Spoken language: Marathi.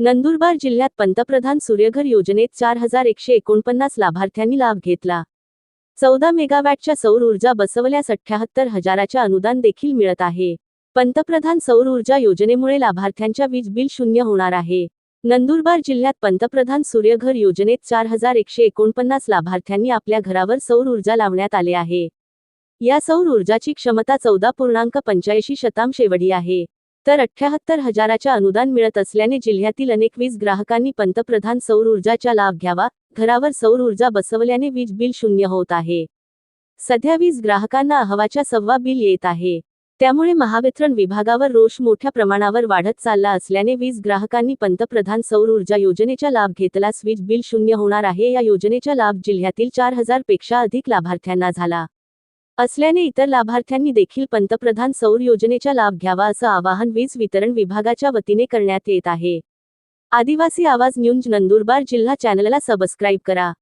नंदुरबार जिल्ह्यात पंतप्रधान सूर्यघर योजनेत चार हजार एकशे एकोणपन्नास लाभार्थ्यांनी लाभ घेतला. चौदा मेगावॅटच्या सौर ऊर्जा बसवल्यास अठ्ठ्याहत्तर हजाराच्या अनुदान देखील मिळत आहे. पंतप्रधान सौर ऊर्जा योजनेमुळे लाभार्थ्यांच्या वीज बिल शून्य होणार आहे. नंदुरबार जिल्ह्यात पंतप्रधान सूर्यघर योजनेत चार हजार एकशे एकोणपन्नास लाभार्थ्यांनी आपल्या घरावर सौर ऊर्जा लावण्यात आले आहे. या सौर ऊर्जाची क्षमता चौदा पूर्णांक पंच्याऐंशी शतांश एवढी आहे. तर अठ्ठ्याहत्तर हजाराच्या अनुदान मिळत असल्याने जिल्ह्यातील अनेक वीज ग्राहकांनी पंतप्रधान सौर ऊर्जाचा लाभ घ्यावा घरावर सौर ऊर्जा बसवल्याने वीज बिल शून्य होत आहे. सध्या वीज ग्राहकांना अहवाच्या सव्वा बिल येत आहे. त्यामुळे महावितरण विभागावर रोष मोठ्या प्रमाणावर वाढत चालला असल्याने वीज ग्राहकांनी पंतप्रधान सौर ऊर्जा योजनेचा लाभ घेतल्यास वीज बिल शून्य होणार आहे. या योजनेचा लाभ जिल्ह्यातील चार हजारपेक्षा अधिक लाभार्थ्यांना झाला. असल्याने इतर लाभार्थ्यांनी देखील पंतप्रधान सौर योजनेचा लाभ घ्यावा असं आवाहन वीज वितरण विभागाच्या वतीने करण्यात येत आहे. आदिवासी आवाज न्यूज नंदुरबार जिल्हा चॅनलला सबस्क्राईब करा.